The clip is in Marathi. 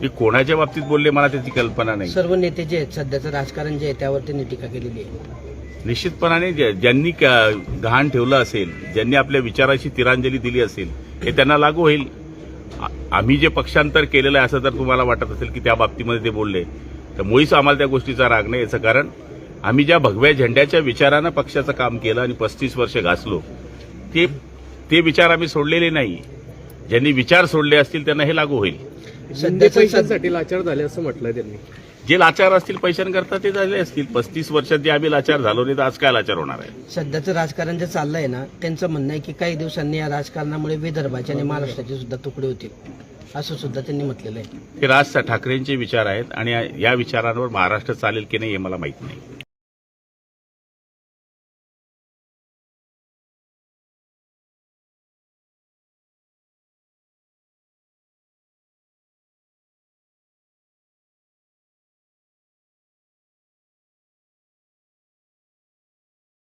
मी कोणाच्या बाबतीत बोलले मला त्याची कल्पना नाही. सर्व नेते जे आहेत सध्याचं राजकारण जे आहे त्यावर त्यांनी टीका केलेली आहे. निश्चितपणाने ज्या- ज्यांनी क- गहाण ठेवलं असेल ज्यांनी आपल्या विचाराची तिरांजली दिली असेल हे त्यांना लागू होईल. आ- आम्ही जे पक्षांतर केलेलं आहे असं जर तुम्हाला वाटत असेल की त्या बाबतीमध्ये ते बोलले तर मुळीच आम्हाला त्या गोष्टीचा राग नाही याचं कारण आम्ही ज्या भगव्या झेंड्याच्या विचारानं पक्षाचं काम केलं आणि पस्तीस वर्ष घासलो ते ते विचार आम्ही सोडलेले नाही. ज्यांनी विचार सोडले असतील त्यांना हे लागू होईल. शिंदे पैशांसाठी लाचार झाले असं म्हटलंय त्यांनी. जे लाचार असतील पैशांकरता ते झाले असतील. पस्तीस वर्षात जे आम्ही लाचार झालो नाही तर आज काय लाचार होणार आहे? सध्याचं राजकारण जे चाललंय ना त्यांचं म्हणणं आहे की काही दिवसांनी या राजकारणामुळे विदर्भाचे आणि महाराष्ट्राचे सुद्धा तुकडे होतील. असं सुद्धा त्यांनी म्हटलेलं आहे. हे राज ठाकरेंचे विचार आहेत आणि या विचारांवर महाराष्ट्र चालेल की नाही हे मला माहीत नाही.